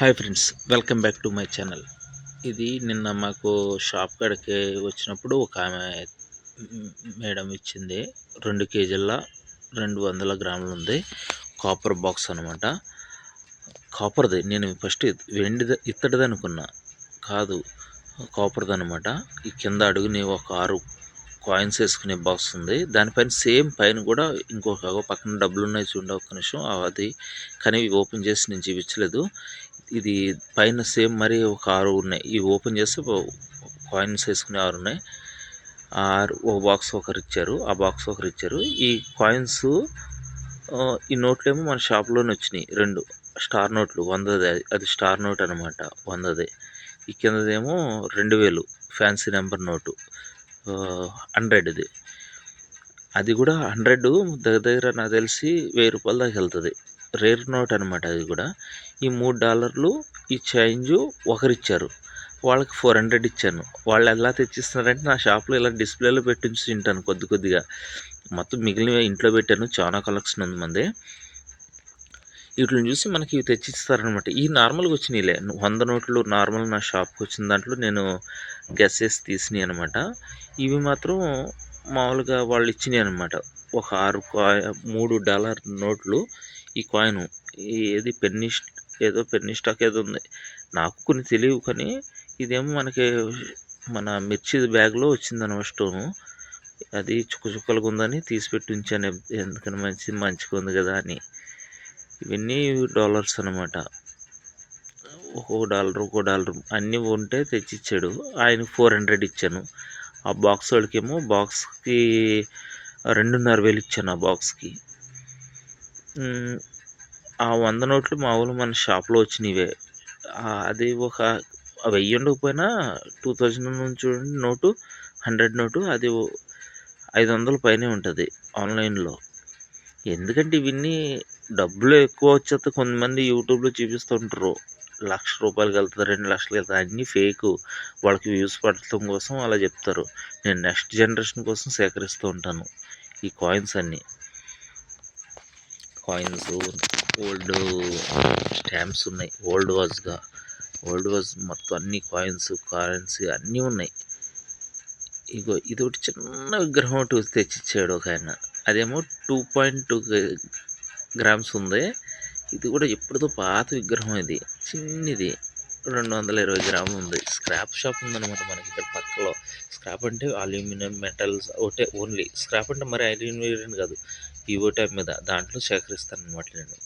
Hi friends welcome back to my channel ఇది నిన్న మాకు షాప్ కాడికి వచ్చినప్పుడు ఒక ఆమె మేడం ఇచ్చింది. రెండు కేజీల రెండు వందల గ్రాములు ఉంది. కాపర్ బాక్స్ అనమాట కాపర్ది నేను ఫస్ట్ వెండిది ఇత్తడిది అనుకున్నా. కాదు కాపర్ది అనమాట ఈ కింద అడుగుని ఒక ఆరు కాయిన్స్ వేసుకునే బాక్స్ ఉంది. దానిపైన సేమ్ పైన కూడా ఇంకొక పక్కన డబ్బులు ఉన్నాయి చూడండి ఒక్క నిమిషం. అది. కానీ ఓపెన్ చేసి నేను చూపించలేదు. ఇది పైన సేమ్ మరి ఒక ఆరు ఉన్నాయి. ఇవి ఓపెన్ చేస్తే కాయిన్స్ వేసుకునే ఆరు ఉన్నాయి. ఆరు ఒక బాక్స్ ఒకరు ఇచ్చారు. ఆ బాక్స్ ఒకరు ఇచ్చారు. ఈ కాయిన్స్ ఈ నోట్లు ఏమో మన షాప్లోనే వచ్చినాయి. రెండు. స్టార్ నోట్లు వందది. అది స్టార్ నోట్ అనమాట వందది. ఈ కిందదేమో రెండు వేలు. ఫ్యాన్సీ నెంబర్ నోటు హండ్రెడ్ది అది కూడా హండ్రెడ్ దగ్గర దగ్గర నాకు తెలిసి వెయ్యి రూపాయల దాకా వెళ్తుంది. రేర్ నోట్ అనమాట అది కూడా. ఈ మూడు డాలర్లు ఈ చేంజ్ ఒకరిచ్చారు వాళ్ళకి ఫోర్ హండ్రెడ్ ఇచ్చాను. వాళ్ళు ఎలా తెచ్చిస్తున్నారంటే నా షాప్లో ఇలా డిస్ప్లేలో పెట్టించి తింటాను కొద్ది కొద్దిగా. మొత్తం మిగిలిన ఇంట్లో పెట్టాను. చాలా కలెక్షన్ ఉంది మంది. వీటిని చూసి మనకి ఇవి తెచ్చిస్తారనమాట. ఈ నార్మల్గా వచ్చినాయిలే. వంద నోట్లు నార్మల్ నా షాప్కి వచ్చిన దాంట్లో నేను గెస్సెస్ తీసినాయి అనమాట. ఇవి మాత్రం మామూలుగా వాళ్ళు ఇచ్చినాయి అనమాట. ఒక ఆరు మూడు డాలర్ నోట్లు ఈ కాయిన్. ఏది పెన్ని ఏదో పెన్ని స్టాక్ ఏదో ఉంది. నాకు కొన్ని తెలియవు కానీ ఇదేమో మనకి మన మిర్చి బ్యాగ్లో వచ్చిందనమాట స్టోను. అది చుక్క చుక్కలుగా ఉందని తీసిపెట్టి ఉంచాను. ఎందుకని మంచి మంచిగా ఉంది కదా అని. ఇవన్నీ డాలర్స్ అనమాట ఒక్కో డాలర్ ఒక్కో డాలర్ అన్నీ ఉంటే తెచ్చిచ్చాడు. ఆయన ఫోర్ హండ్రెడ్ ఇచ్చాను. ఆ బాక్స్ వాడికేమో బాక్స్కి రెండున్నర వేలు ఇచ్చాను ఆ బాక్స్కి ఆ వంద నోట్లు మామూలు మన షాప్లో వచ్చినవే. అది ఒక వెయ్యి ఉండకపోయినా టూ థౌజండ్ నుంచి చూడండి నోటు హండ్రెడ్ నోటు అది ఐదు వందల పైనే ఉంటుంది ఆన్లైన్లో. ఎందుకంటే ఇవన్నీ డబ్బులు ఎక్కువ వచ్చేస్తే కొంతమంది యూట్యూబ్లో చూపిస్తుంటారు. లక్ష రూపాయలకి వెళ్తుంది రెండు లక్షలు వెళ్తుంది అన్నీ ఫేక్ వాళ్ళకి వ్యూస్ పడటం కోసం అలా చెప్తారు. నేను నెక్స్ట్ జనరేషన్ కోసం సేకరిస్తూ ఉంటాను ఈ కాయిన్స్ అన్నీ. కాయిన్స్ ఓల్డ్ స్టాంప్స్ ఉన్నాయి. ఓల్డ్ వాజ్గా ఓల్డ్ వాజ్ మొత్తం అన్ని కాయిన్స్ కరెన్సీ అన్నీ ఉన్నాయి. ఇగో ఇది ఒకటి చిన్న విగ్రహం ఒకటి తెచ్చిచ్చాడు ఒక ఆయన. అదేమో టూ పాయింట్ టూ గ్రామ్స్ ఉంది. ఇది కూడా ఎప్పుడుదో పాత విగ్రహం ఇది. చిన్నది. రెండు వందల ఇరవై గ్రాములు ఉంది. స్క్రాప్ షాప్ ఉందన్నమాట మనకి ఇక్కడ పక్కలో. స్క్రాప్ అంటే అల్యూమినియం మెటల్స్ ఒకటే ఓన్లీ స్క్రాప్ అంటే మరి అల్యూమినియం కాదు. ఈవో టైప్ మీద. దాంట్లో సేకరిస్తాను అనమాట నేను.